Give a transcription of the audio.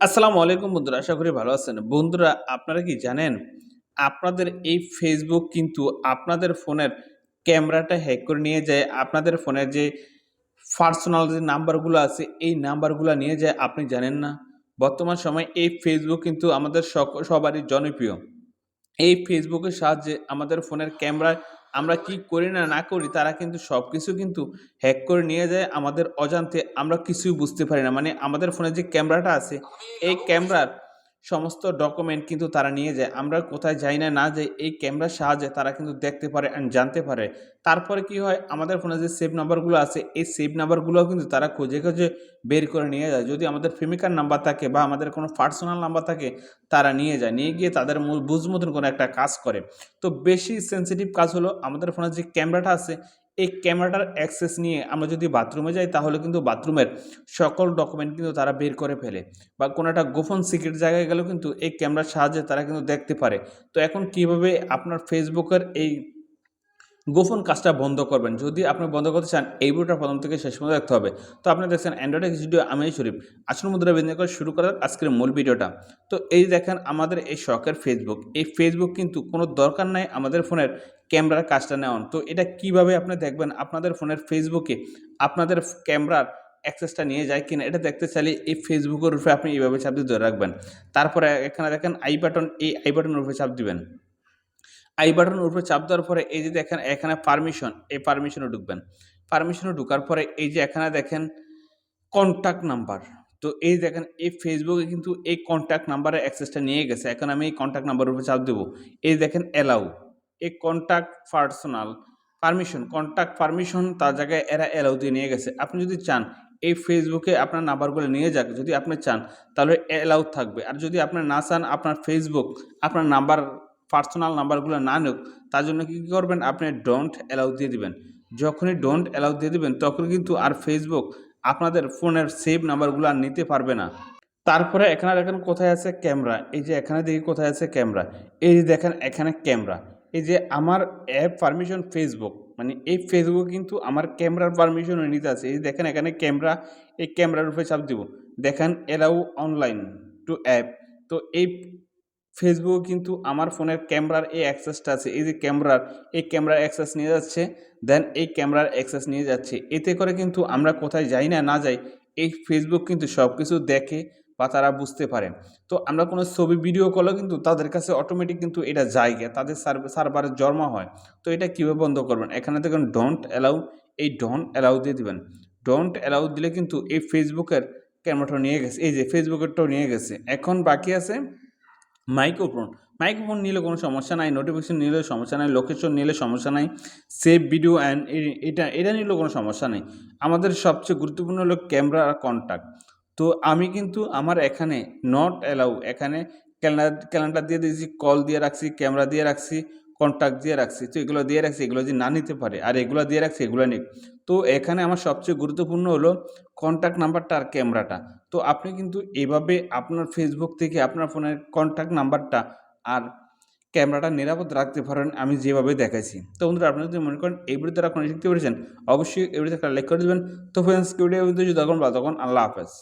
আসসালামু আলাইকুম বন্ধুরা, আশা করি ভালো আছেন। বন্ধুরা, আপনারা কি জানেন, আপনাদের এই ফেসবুক কিন্তু আপনাদের ফোনের ক্যামেরাটা হ্যাক করে নিয়ে যায়, আপনাদের ফোনের যে পার্সোনাল যে নাম্বারগুলো আছে, এই নাম্বারগুলো নিয়ে যায়, আপনি জানেন না? বর্তমান সময় এই ফেসবুক কিন্তু আমাদের সক- সবারই জনপ্রিয়। এই ফেসবুকের সাহায্যে আমাদের ফোনের ক্যামেরায় আমরা কি করি না না করি, তারা কিন্তু সব কিছু কিন্তু হ্যাক করে নিয়ে যায় আমাদের অজান্তে। আমরা কিছুই বুঝতে পারি না। মানে আমাদের ফোনে যে ক্যামেরাটা আছে, এই ক্যামেরার সমস্ত ডকুমেন্ট কিন্তু তারা নিয়ে যায়। আমরা কোথায় যাই না না যাই, এই ক্যামেরার সাহায্যে তারা কিন্তু দেখতে পারে অ্যান্ড জানতে পারে। তারপরে কি হয়, আমাদের ফোনে যে সেভ নাম্বারগুলো আছে, এই সেভ নাম্বারগুলোও কিন্তু তারা খুঁজে খুঁজে বের করে নিয়ে যায়। যদি আমাদের প্রেমিকার নাম্বার থাকে বা আমাদের কোনো পার্সোনাল নাম্বার থাকে, তারা নিয়ে যায়। নিয়ে গিয়ে তাদের বুঝ মতন কোনো একটা কাজ করে। তো বেশি সেন্সিটিভ কাজ হলো, আমাদের ফোনের যে ক্যামেরাটা আছে এই ক্যামেরাটার অ্যাক্সেস নিয়ে আমরা যদি বাথরুমে যাই, তাহলে কিন্তু বাথরুমের সকল ডকুমেন্ট কিন্তু তারা বের করে ফেলে বা কোনো একটা গোপন সিক্রেট জায়গায় গেলেও কিন্তু এই ক্যামেরার সাহায্যে তারা কিন্তু দেখতে পারে। তো এখন কীভাবে আপনার ফেসবুকের এই গোপন কাজটা বন্ধ করবেন। যদি আপনি বন্ধ করতে চান, এই ভিডিওটা প্রথম থেকে শেষ পর্যন্ত দেখতে হবে। তো আপনি দেখছেন অ্যান্ড্রয়েড ভিডিও আমি শরীফ। আসল মুদ্রা বিনিয়োগ করে শুরু করার আজকের মূল ভিডিওটা। তো এই দেখেন আমাদের এই শখের ফেসবুক এই ফেসবুক কিন্তু কোনো দরকার নাই আমাদের ফোনের ক্যামেরার কাজটা নেওয়ান তো এটা কীভাবে আপনি দেখবেন আপনাদের ফোনের ফেসবুকে আপনাদের ক্যামেরার অ্যাক্সেসটা নিয়ে যায় কিনা, এটা দেখতে চাইলে এই ফেসবুকের উপরে আপনি এইভাবে চাপ দিয়ে ধরে রাখবেন। তারপরে এখানে দেখেন আই বাটন এই আই বাটনের উপরে চাপ দিবেন। আই বাটনের উপরে চাপ দেওয়ার পরে এই যে দেখেন, এখানে পারমিশন এই পারমিশনে ঢুকবেন। পারমিশনে ঢুকার পরে এই যে এখানে দেখেন কন্ট্যাক্ট নাম্বার তো এই দেখেন, এই ফেসবুকে কিন্তু এই কন্ট্যাক্ট নাম্বারের অ্যাক্সেসটা নিয়ে গেছে। এখন আমি এই কন্ট্যাক্ট নাম্বারের উপরে চাপ দেবো। এই দেখেন অ্যালাউ এই contact personal permission contact permission তার জায়গায় এরা অ্যালাউ দিয়ে নিয়ে গেছে। আপনি যদি চান, এই ফেসবুকে আপনার নাম্বারগুলো নিয়ে যাক, যদি আপনি চান, তাহলে অ্যালাউ থাকবে। আর যদি আপনি না চান, আপনার ফেসবুক আপনার নাম্বার পার্সোনাল নাম্বারগুলো না নিক তার জন্য কী করবেন? আপনি ডোন্ট অ্যালাউ দিয়ে দিবেন। যখনই ডোন্ট অ্যালাউ দিয়ে দিবেন, তখন কিন্তু আর ফেসবুক আপনাদের ফোনের সেভ নাম্বারগুলো আর নিতে পারবে না। তারপরে এখানে দেখেন কোথায় আছে ক্যামেরা এই যে এখানে দেখি কোথায় আছে ক্যামেরা এই যে দেখেন এখানে ক্যামেরা এই যে আমার অ্যাপ পারমিশন ফেসবুক মানে এই ফেসবুক কিন্তু আমার ক্যামেরার পারমিশন নিতে আছে। এই দেখেন এখানে ক্যামেরা এই ক্যামেরার উপরে চাপ দিব। দেখেন এলাউ অনলাইন টু অ্যাপ তো এই ফেসবুক কিন্তু আমার ফোনের ক্যামেরার এই অ্যাক্সেসটা আছে। এই যে ক্যামেরার, এই ক্যামেরার অ্যাক্সেস নিয়ে যাচ্ছে দেন এই ক্যামেরার অ্যাক্সেস নিয়ে যাচ্ছে। এতে করে কিন্তু আমরা কোথায় যাই না না যাই, এই ফেসবুক কিন্তু সব কিছু দেখে বা তারা বুঝতে পারে। তো আমরা কোনো ছবি ভিডিও কলও কিন্তু তাদের কাছে অটোমেটিক কিন্তু এটা জায়গা তাদের সার্ভারে জমা হয়। তো এটা কীভাবে বন্ধ করবেন? এখানে দেখুন ডোন্ট অ্যালাউ এই ডোন্ট অ্যালাউ দিয়ে দিবেন। ডোন্ট অ্যালাউ দিলে কিন্তু এই ফেসবুকের ক্যামেরাটা নিয়ে গেছে, এই যে ফেসবুকেরটাও নিয়ে গেছে। এখন বাকি আছে মাইক্রোফোন। মাইক্রোফোন নিলে কোনো সমস্যা নাই নোটিফিকেশন নিলে সমস্যা নাই লোকেশন নিলে সমস্যা নাই সেভ ভিডিও অ্যান্ড এটা এটা নিলেও কোনো সমস্যা নেই। আমাদের সবচেয়ে গুরুত্বপূর্ণ হলো ক্যামেরা আর কন্ট্যাক্ট তো আমি কিন্তু আমার এখানে নট অ্যালাউ এখানে ক্যালেন্ডার ক্যালেন্ডার দিয়ে দিয়েছি কল দিয়ে রাখছি ক্যামেরা দিয়ে রাখছি কন্ট্যাক্ট দিয়ে রাখছি। তো এগুলো দিয়ে রাখছি, এগুলো যদি না নিতে পারে, আর এগুলো দিয়ে রাখছি, এগুলো নিক তো এখানে আমার সবচেয়ে গুরুত্বপূর্ণ হলো কন্ট্যাক্ট নাম্বারটা আর ক্যামেরাটা তো আপনি কিন্তু এভাবে আপনার ফেসবুক থেকে আপনার ফোনের কন্ট্যাক্ট নাম্বারটা আর ক্যামেরাটা নিরাপদ রাখতে পারেন, আমি যেভাবে দেখাইছি। তো বন্ধুরা, আপনি যদি মনে করেন এই ভিডিওতে আপনারা শিখতে পেরেছেন, অবশ্যই এই ভিডিওতে একটা লাইক করে দেবেন। তো ফ্রেন্ডস ভিডিও যদি তখন বা তখন আল্লাহ হাফেজ।